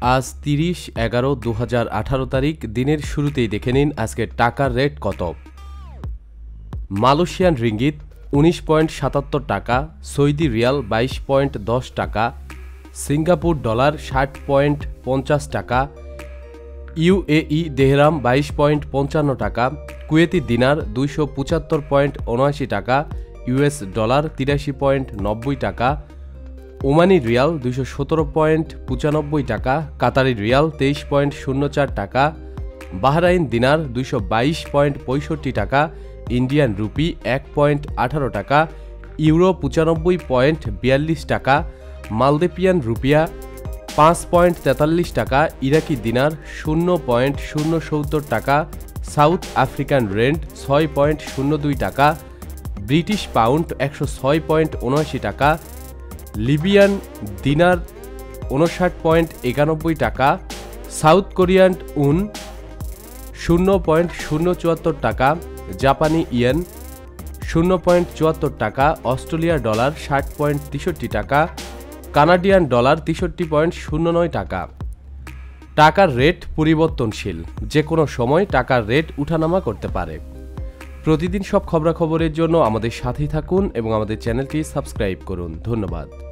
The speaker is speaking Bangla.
আজ তিরিশ এগারো দু তারিখ, দিনের শুরুতেই দেখে নিন আজকের টাকার রেট কত। মালয়েশিয়ান রিঙ্গিত উনিশ পয়েন্ট সাতাত্তর টাকা, সৌদি রিয়াল বাইশ পয়েন্ট দশ টাকা, সিঙ্গাপুর ডলার ষাট পয়েন্ট পঞ্চাশ টাকা, ইউএই দেহরাম বাইশ পয়েন্ট পঞ্চান্ন টাকা, কুয়েতি দিনার দুইশো পঁচাত্তর পয়েন্ট উনআশি টাকা, ইউএস ডলার তিরাশি পয়েন্ট নব্বই টাকা ওমানি রিয়াল দুইশো সতেরো পয়েন্ট পঁচানব্বই টাকা, কাতারি রিয়াল তেইশ পয়েন্ট শূন্য চার টাকা, বাহরাইন দিনার দুইশো বাইশ পয়েন্ট পঁয়ষট্টি টাকা, ইন্ডিয়ান রুপি এক পয়েন্ট আঠারো টাকা, ইউরো পঁচানব্বই পয়েন্ট বিয়াল্লিশ টাকা মালদেপিয়ান রুপিয়া পাঁচ পয়েন্ট তেতাল্লিশ টাকা, ইরাকি দিনার শূন্য পয়েন্ট শূন্য সত্তর টাকা, সাউথ আফ্রিকান রেন্ট ছয় পয়েন্ট শূন্য দুই টাকা, ব্রিটিশ পাউন্ড একশো ছয় পয়েন্ট উনআশি টাকা লিবিয়ান দিনার উনষাট পয়েন্ট একানব্বই টাকা, সাউথ কোরিয়ান উন শূন্য পয়েন্ট শূন্য চুয়াত্তর টাকা, জাপানি ইয়েন শূন্য পয়েন্ট চুয়াত্তর টাকা অস্ট্রেলিয়ার ডলার ষাট পয়েন্ট তেষট্টি টাকা, কানাডিয়ান ডলার তেষট্টি পয়েন্ট শূন্য নয় টাকা। টাকার রেট পরিবর্তনশীল যে কোনো সময় টাকার রেট উঠানামা করতে পারে। প্রতিদিন সব খবরাখবরের জন্য আমাদের সাথেই থাকুন এবং আমাদের চ্যানেলটি সাবস্ক্রাইব করুন। ধন্যবাদ।